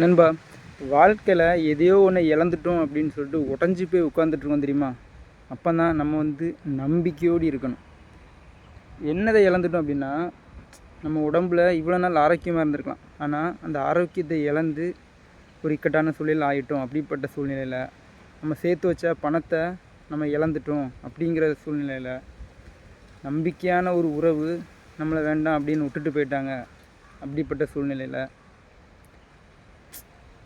நண்பா வாழ்க்கையில் எதையோ ஒன்று இழந்துட்டோம் அப்படின்னு சொல்லிட்டு உடஞ்சி போய் உட்காந்துட்ருக்கோம் தெரியுமா? அப்போ தான் நம்ம வந்து நம்பிக்கையோடு இருக்கணும். என்னதை இழந்துட்டோம் அப்படின்னா நம்ம உடம்புல இவ்வளோ நாள் ஆரோக்கியமாக இருந்திருக்கலாம். ஆனால் அந்த ஆரோக்கியத்தை இழந்து ஒரு இக்கட்டான சூழ்நிலை ஆகிட்டோம் அப்படிப்பட்ட சூழ்நிலையில் நம்ம சேர்த்து வச்ச பணத்தை நம்ம இழந்துட்டோம் அப்படிங்கிற சூழ்நிலையில் நம்பிக்கையான ஒரு உறவு நம்மளை வேண்டாம் அப்படின்னு விட்டுட்டு போயிட்டாங்க. அப்படிப்பட்ட சூழ்நிலையில்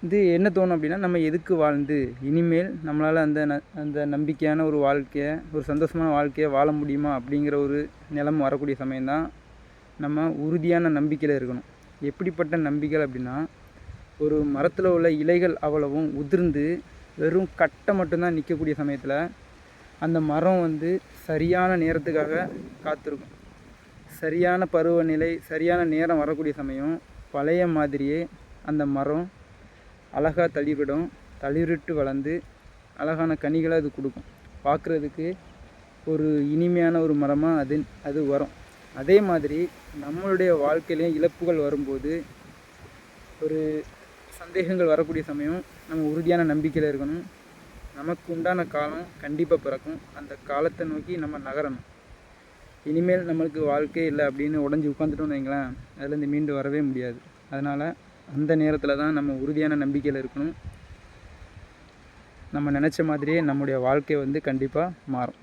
இது என்ன தோணும் அப்படின்னா நம்ம எதுக்கு வாழ்ந்து? இனிமேல் நம்மளால் அந்த ந அந்த நம்பிக்கையான ஒரு வாழ்க்கையை ஒரு சந்தோஷமான வாழ்க்கையை வாழ முடியுமா அப்படிங்கிற ஒரு நிலம் வரக்கூடிய சமயம்தான் நம்ம உறுதியான நம்பிக்கையில் இருக்கணும். எப்படிப்பட்ட நம்பிக்கை அப்படின்னா ஒரு மரத்தில் உள்ள இலைகள் அவ்வளவும் உதிர்ந்து வெறும் கட்டை மட்டும்தான் நிற்கக்கூடிய சமயத்தில் அந்த மரம் வந்து சரியான நேரத்துக்காக காத்திருக்கும். சரியான பருவநிலை சரியான நேரம் வரக்கூடிய சமயம் பழைய மாதிரியே அந்த மரம் அழகாக தளிர்விடும் தளிரிட்டு வளர்ந்து அழகான கனிகளை அது கொடுக்கும். பார்க்குறதுக்கு ஒரு இனிமையான ஒரு மரமாக அது அது வரும். அதே மாதிரி நம்மளுடைய வாழ்க்கையிலையும் இழப்புகள் வரும்போது ஒரு சந்தேகங்கள் வரக்கூடிய சமயம் நம்ம உறுதியான நம்பிக்கையில் இருக்கணும். நமக்கு உண்டான காலம் கண்டிப்பாக பிறக்கும். அந்த காலத்தை நோக்கி நம்ம நகரணும். இனிமேல் நம்மளுக்கு வாழ்க்கையே இல்லை அப்படின்னு உடஞ்சி உட்காந்துட்டோம்னு வைங்களேன் அதுலேருந்து மீண்டு வரவே முடியாது. அதனால் அந்த நேரத்தில் தான் நம்ம உறுதியான நம்பிக்கையில் இருக்கணும். நம்ம நினச்ச மாதிரியே நம்முடைய வாழ்க்கை வந்து கண்டிப்பாக மாறும்.